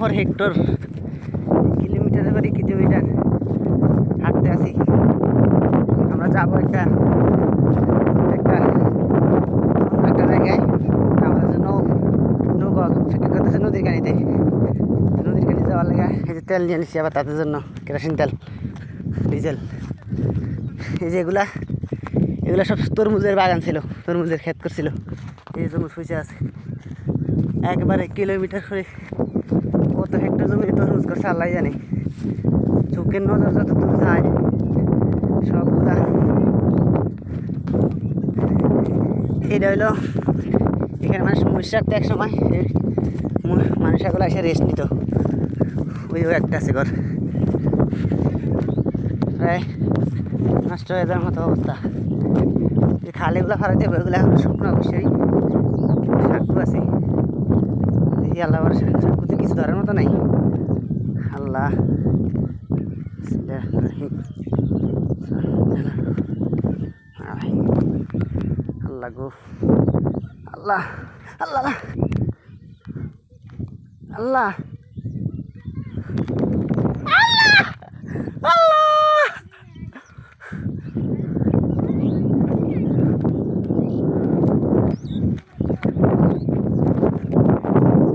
For hectare, কিলোমিটারের পরে kilometre হাঁটতে আসি। আমরা যাব একটা একটা একটা জায়গায়। আমাদের জন্য নৌকা নদীর গাড়িতে। নদীর গাড়ি যাওয়ার লেগে এই যে তেল নিয়ে নিচ্ছি আবার তাদের জন্য, কেরোসিন তেল, ডিজেল। এই যে এগুলা এগুলা সব তরমুজের বাগান ছিল, তরমুজের ক্ষেত করছিল। এই তরমুজ হয়েছে আছে। একবারে কিলোমিটার করে। কত হেক্টর জমি তরমুজ করছে আল্লাহ জানে। চোখের নজর যত দূর যায় সবগুলা এটা হইল এখানে মানুষ মহিষ এক সময়। মানুষ এগুলো এসে রেস্ট নিত। ওই একটা আছে ঘর। প্রায় নষ্ট হয়ে যাওয়ার মতো অবস্থা। খালেগুলো ফারা দেবো ওগুলো এখন শুকনো অবশ্যই। শাকু আছে। দেখি আল্লাহ শাকুতে কিছু ধরার মতো নাই। আল্লাহ। আল্লাহ গো। আল্লাহ। আল্লাহ। আল্লাহ আল্লাহ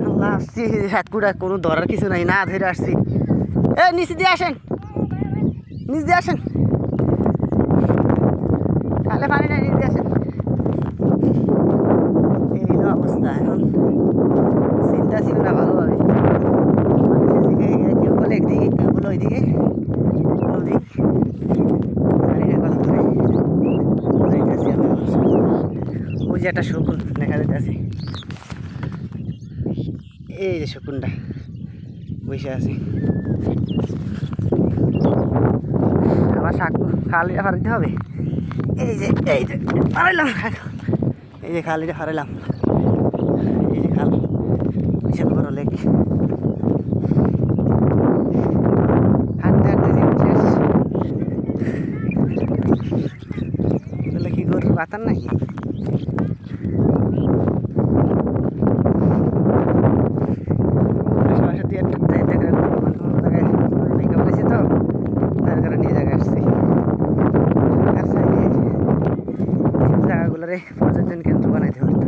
আল্লাহ আসছি হাকুড়া কোনো ধরার কিছু নাই, না, ধরে আসছি। এ, নিচে দিয়ে আসেন। নিচ দিয়ে আসেন। খালে পানি নাই, নিচ দিয়ে আসেন। অবস্থা, এখন চিন্তা একদিকে। ওই যে একটা শকুন দেখা যাইতেছে। এই যে শকুনটা বসে আছে। আবার শাক খালিটা ফারাইতে হবে। এই যে এই যে ফারাইলাম এই যে খালিটা ফারাইলাম এই যে খাল বিশাল বড় লেক। পাতার নাকি আশেপাশে দিয়ে একটা চারটা করে কোনো কোনো জায়গায় নদী ভেঙে পড়েছে তো তার কারণে এই জায়গায় আসছি সরকার চাইলে জায়গাগুলোরে পর্যটন কেন্দ্র বানাইতে পারতো।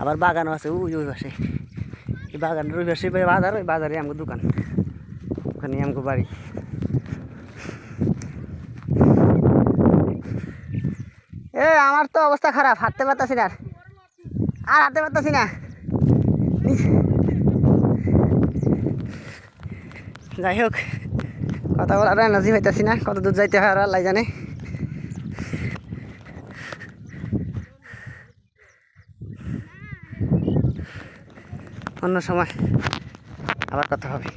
আবার বাগানও আছে, ওই ওই পাশে। এই বাগানের ওই পাশে বাজার, ওই বাজারে আমার দোকান। ওখানে আমার বাড়ি। এ, আমার তো অবস্থা খারাপ, হাঁটতে পারতাছি না আর। হাঁটতে পারতাছি না। যাই হোক, কথা বলার এনার্জি পাইতেছি না কত দূর যাইতে হয় আর আল্লাহ জানে। অন্য সময় আবার কথা হবে।